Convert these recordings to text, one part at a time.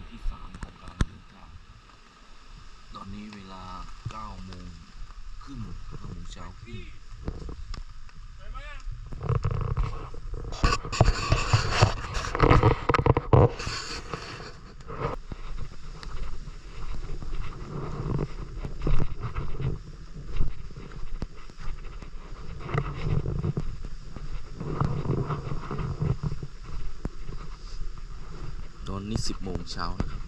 วันที่สามของการเดินทาง ตอนนี้เวลา9โมงครึ่ง9โมงเช้าครึ่ง นี้10โมงเช้านะครับ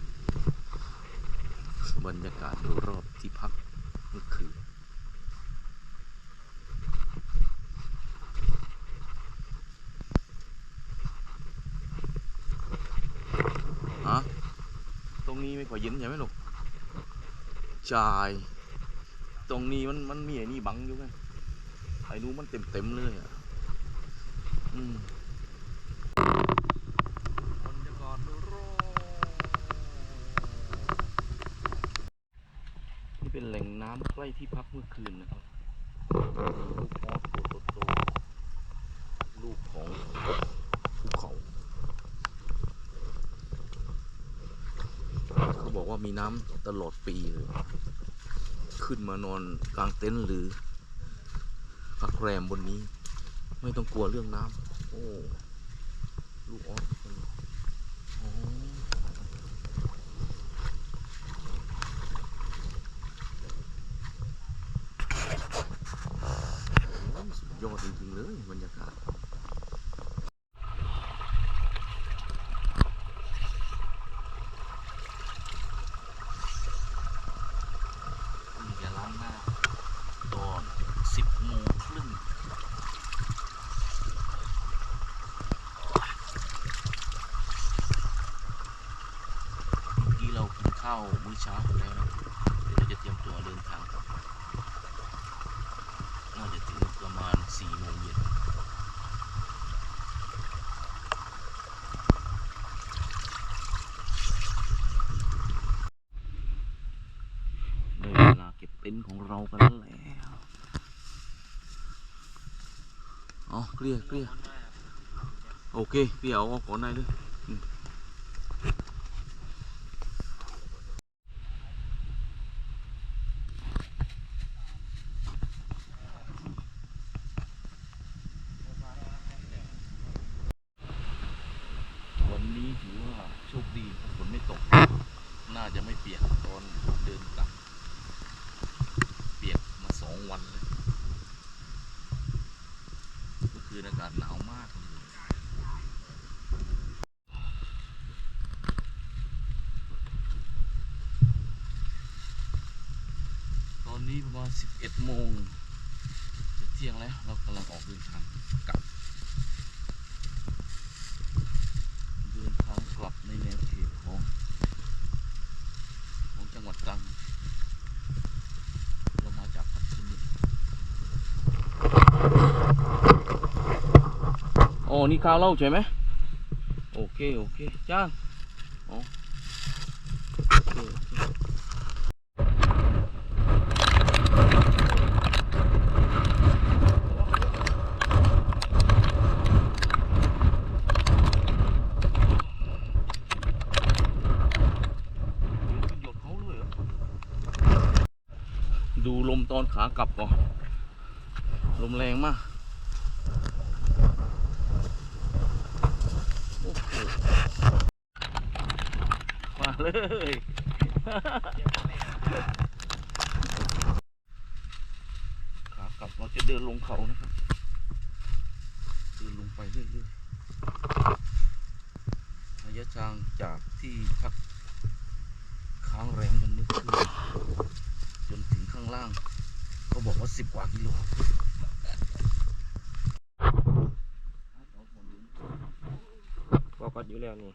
บรรยากาศโดยรอบที่พักเมื่อคืนฮะตรงนี้ไม่ค่อยเย็นใช่ไหมลูกใช่ตรงนี้มันมันมีไอ้นี่บังอยู่ไงไอ้นู้มันเต็มเต็มเลยอะอืม บรรยากาศโดยรอบนี่ เป็นแหล่งน้ำใกล้ที่พักเมื่อคืนนะครับลูกออสตัวโตลูกของภูเขา เขาบอกว่ามีน้ำตลอดปีเลย ขึ้นมานอนกลางเต็นท์หรือพักแรมบนนี้ ไม่ต้องกลัวเรื่องน้ำโอ้ลูกออสคนนี้อ๋อโอ้ยสุดยอดจริงๆเลยบรรยากาศ มีจะล้างหน้าตอน 10โมงครึ่ง เมื่อกี้เรากินข้าวมื้อ เช้ากันแล้วนะเดี๋ยวเราจะเตรียมตัวเดินทางต่อน่าจะถึงประมาณ4โมงเย็นได้เวลาเก็บเต็นท์ของเรากันแล้วอ๋อเคลียร์เคลียร์โอเคพี่เอาออกก่อนได้เลย วันนี้ถือว่าโชคดีครับฝนไม่ตก น่าจะไม่เปียกตอนเดินกลับ เปียกมาสองวันเลยเมื่อคืนอากาศหนาวมากเลยตอ นนี้ประมาณ 11 โมง จะเที่ยงแล้ว เรากำลังออกเดินทางกลับ เดินทางกลับในแนวเขตของ ของจังหวัดตรังเรามาจากพัทลุงโอ้นี่ข้าวเล่าใช่ไหมโอเค โอเค จ้างอ๋อโอเคโอเคหยดเขาเลยเหรอดูลมตอน ขากลับก่อน ลมแรงมากมาเลยขากลับเราจะเดินลงเขานะครับ เดินลงไปเรื่อยๆระยะทางจากที่พักค้างแรมกันเมื่อคืนจนถึงข้างล่าง ก็บอกว่า สิบกว่ากิโลบอกกัดอยู่แล้วนี่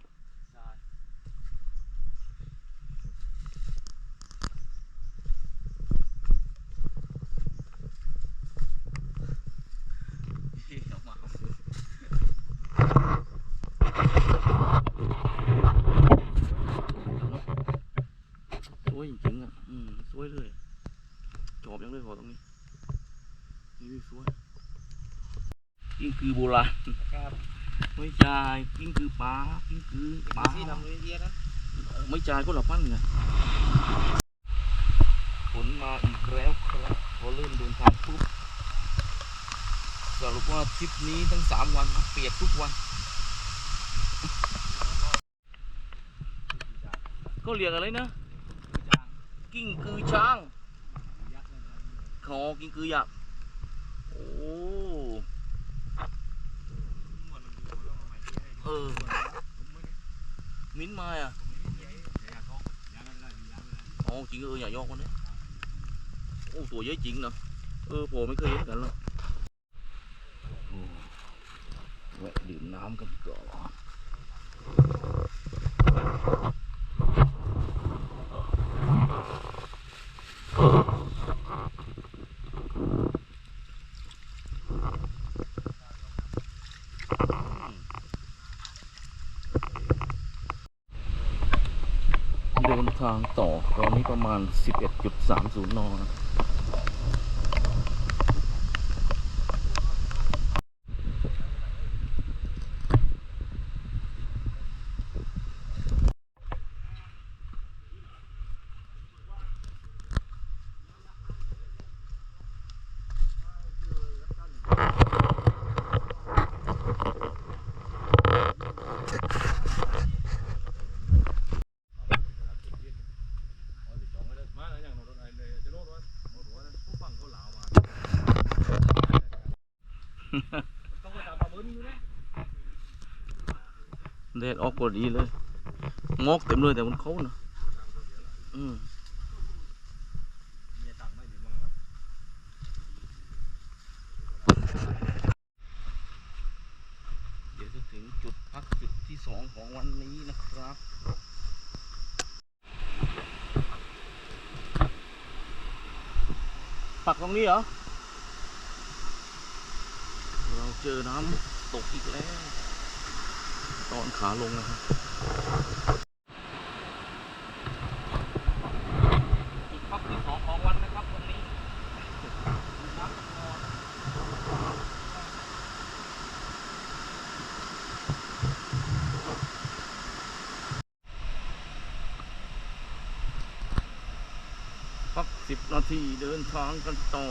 สวยจริงอะ อืม สวยเลยจอบยังเลยขอตรงนี้ กิ้งคือโบราณครับไม่ใช่กิ้งคือปลากิ้งคือปลาที่ทำเลยเยอะนะอไม่จ่ายก็ละพันไงฝนมาอีกแล้วครับพอเริ่มเดินทางปุ๊บสรุปว่าทริปนี้ทั้งสามวันนะเปียกทุกวันเขาเรียกอะไรนะ กิ้งกือช้างขอกิ้งกือยักษ์โอ้ เออ มิ้นมาอะอ๋อจริงเอออย่ายอกมันเนี่ยโอ้ตัวใหญ่จริงนะเออผมไม่เคยเห็นกันหรอกโอ้แวะดื่มน้ำกันก่อน เดินทางต่อ ตอนนี้ประมาณ 11.30 นนะ แดดออกพอดีเลย งอกเต็มเลยแต่บนเขาเนะอืมเดี๋ยวจะถึงจุดพักจุดที่สองของวันนี้นะครับปักตรงนี้เหรอ เราเจอน้ำตกอีกแล้ว ตอนขาลงนะครับจุดพักที่สองของวันนะครับวันนี้น้ำนอนพักสิบนาทีเดินทางกันต่อ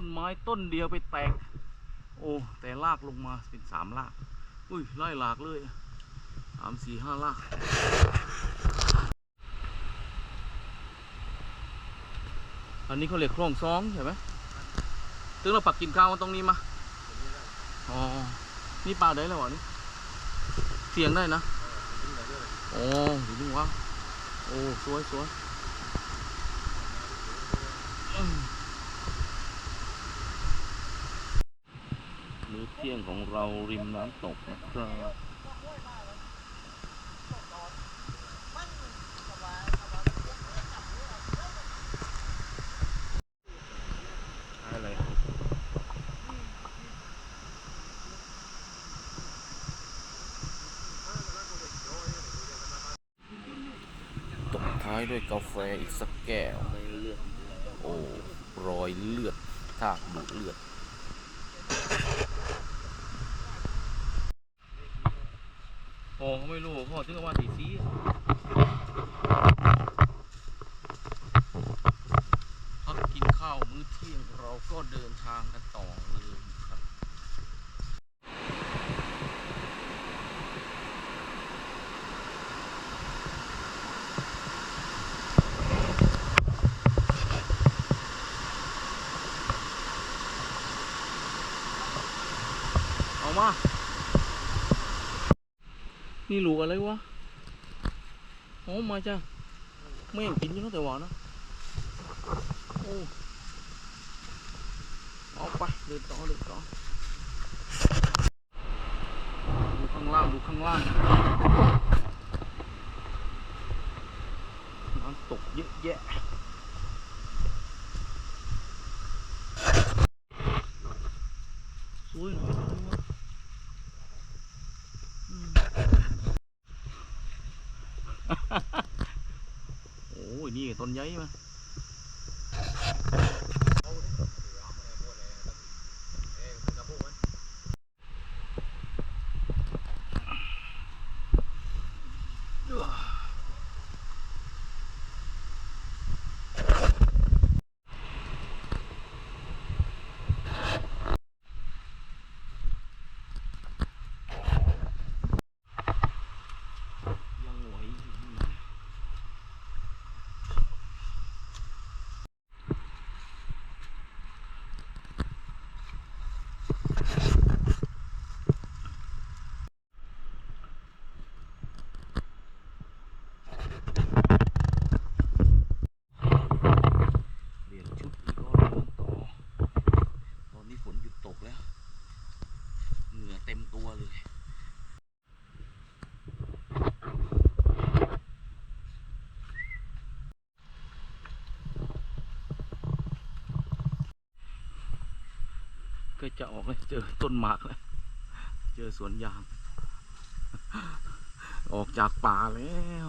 ต้นไม้ต้นเดียวไปแตก โอ้แต่ลากลงมาเป็นสามลากอุ้ยไล่ลากเลยสามสี่ห้าลากอันนี้เขาเรียกคลองซองใช่ไหมตึงเราปักกินข้าวตรงนี้มาอ๋อ นี่ปลาได้แล้วเหรอนี่ เสียงได้นะ โอ้ดูดูว่าโอ้ สวยสวยอืม มื้อ เที่ยงของเราริมน้ำตกนะครับอะไรตกท้ายด้วยกาแฟอีกสักแก้ว โอ้รอยเลือดทากดูดเลือด โอ้ไม่รู้พ่อถึงว่าตีซีพักกินข้าวมื้อเที่ยงเราก็เดินทางกันต่อเลยครับเอามา นี่ลูกอะไรวะโอ้มาจ้ะไม่ยังกินอยู่นะแต่หวานนะโอ้เอาไปเดินต่อเดินต่อดูข้างล่างดูข้างล่างน้ำตกเยอะแยะ นใหญ่มายังไหวอยู่นะ เปลี่ยนชุดอีกรอบเดินต่อ ตอนนี้ฝนหยุดตกแล้ว เหงื่อเต็มตัวเลย ก็จะออกเลยเจอต้นหมากแล้วเจอสวนยาง ออกจากป่าแล้ว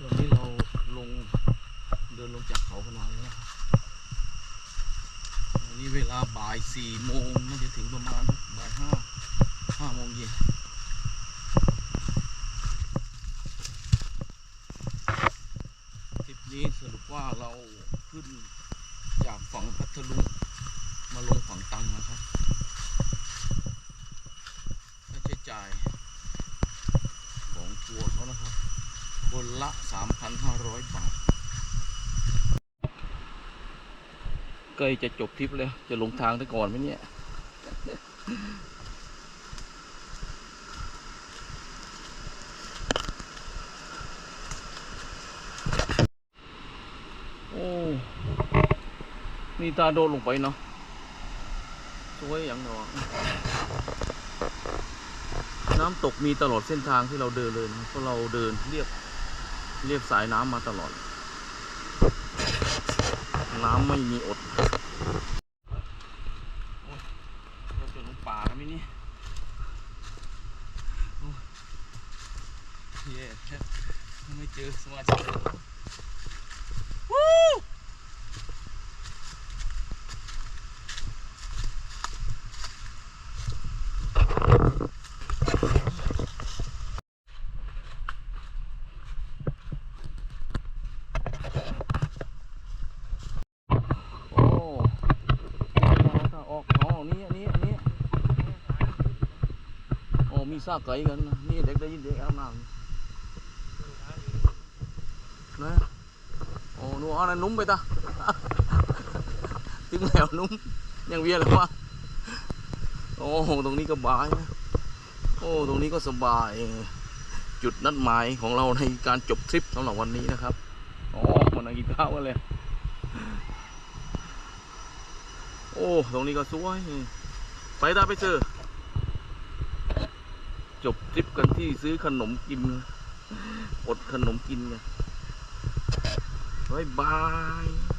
ตอนนี้เราลงเดินลงจากเขาพนังแล้วตอนนี้เวลาบ่ายสี่โมงน่าจะถึงประมาณบ่ายห้าห้าโมงเย็นทริปนี้สรุป ว่าเราขึ้นจากฝั่งพัทลุงมาลงฝั่งตังนะครับค่าใช้จ่ายของทัวร์เขานะครับ คนละ 3,500 บาทใกล้จะจบทริปแล้ว จะลงทางได้ก่อนไหมเนี่ย โอ้ นี่ตาโดนลงไปเนาะสวยอย่างเนาะน้ำตกมีตลอดเส้นทางที่เราเดินเลยนะเพราะเราเดินเรียบเรียบสายน้ำมาตลอด น้ำไม่มีอดเราจะลงป่ากันไหมนี่ยโอ้ยเย่ไม่เจอสมาชิกเลยวู้โอ้ถ้าออกอ๋อนี่อันนี้อันนี้ โอ้มีซากไก่กันนี่เด็กได้ยินเด็กอาบน้ำนะโอ้หนูเอาอันนั้นนุ่มไปตาถึงแล้วนุ่มยังเวียนเลยวะโอ้ตรงนี้ก็บายนะโอ้ตรงนี้ก็สบาย จุดนัดหมายของเราในการจบทริปสำหรับวันนี้นะครับอ๋อมานั่งกินข้าวกันเลยโอ้ ตรงนี้ก็สวย ไปตาไปเจอ จบทริปกันที่ซื้อขนมกิน อดขนมกินกันบายบาย